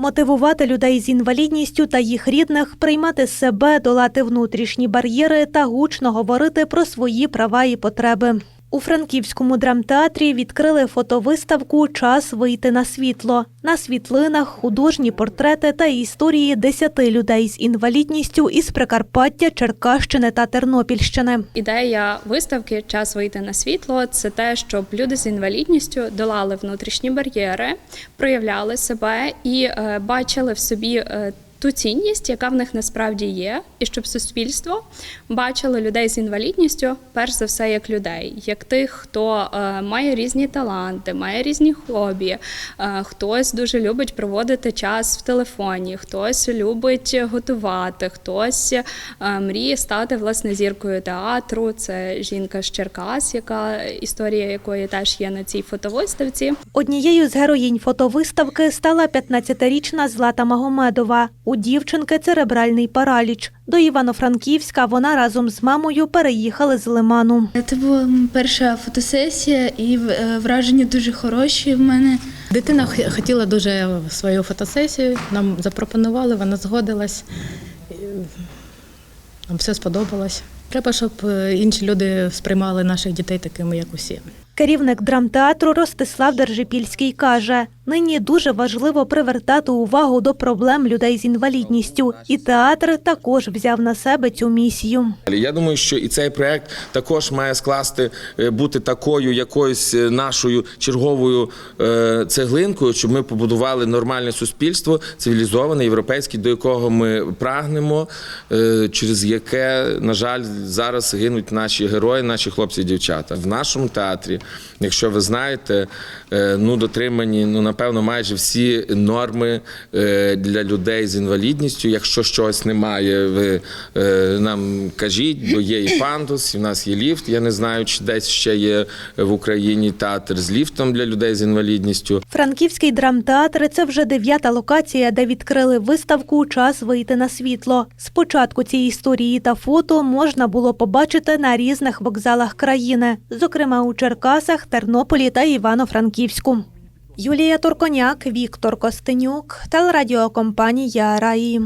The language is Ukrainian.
мотивувати людей з інвалідністю та їх рідних, приймати себе, долати внутрішні бар'єри та гучно говорити про свої права і потреби. У франківському драмтеатрі відкрили фотовиставку Час вийти на світло. На світлинах художні портрети та історії десяти людей з інвалідністю із Прикарпаття, Черкащини та Тернопільщини. Ідея виставки Час вийти на світло це те, щоб люди з інвалідністю долали внутрішні бар'єри, проявляли себе і е, бачили в собі. Ту цінність, яка в них насправді є, і щоб суспільство бачило людей з інвалідністю, перш за все, як людей, як тих, хто е, має різні таланти, має різні хобі. Е, хтось дуже любить проводити час в телефоні, хтось любить готувати, хтось е, мріє стати власне зіркою театру. Це жінка з Черкас, яка історія якої теж є на цій фотовиставці. Однією з героїнь фотовиставки стала 15-річна Злата Магомедова. У дівчинки церебральний параліч. До Івано-Франківська вона разом з мамою переїхали з Лиману. Це була перша фотосесія, і е, враження дуже хороші в мене. Дитина хотіла дуже свою фотосесію, нам запропонували, вона згодилась. Нам все сподобалось. Треба, щоб е, інші люди сприймали наших дітей такими, як усі. Керівник драмтеатру Ростислав Держипільський каже: нині дуже важливо привертати увагу до проблем людей з інвалідністю, і театр також взяв на себе цю місію. Я думаю, що і цей проект також має скласти е, бути такою якоюсь е, нашою черговою е, цеглинкою, щоб ми побудували нормальне суспільство, цивілізоване, європейське, до якого ми прагнемо, через яке, на жаль, зараз гинуть наші герої, наші хлопці і дівчата. В нашому театрі, якщо ви знаєте, ну дотримані, ну напевно, майже всі норми е, для людей з інвалідністю. Якщо щось немає, ви е, нам кажіть, бо є і пандус, і в нас є ліфт. Я не знаю, чи десь ще є в Україні театр з ліфтом для людей з інвалідністю. Франківський драмтеатр це вже дев'ята локація, де відкрили виставку Час вийти на світло. Спочатку ці історії та фото можна було побачити на різних вокзалах країни, зокрема у Черкасах, Тернополі та Івано-Франківську. Юлія Турконяк, Віктор Костенюк, телерадіокомпанія Раї.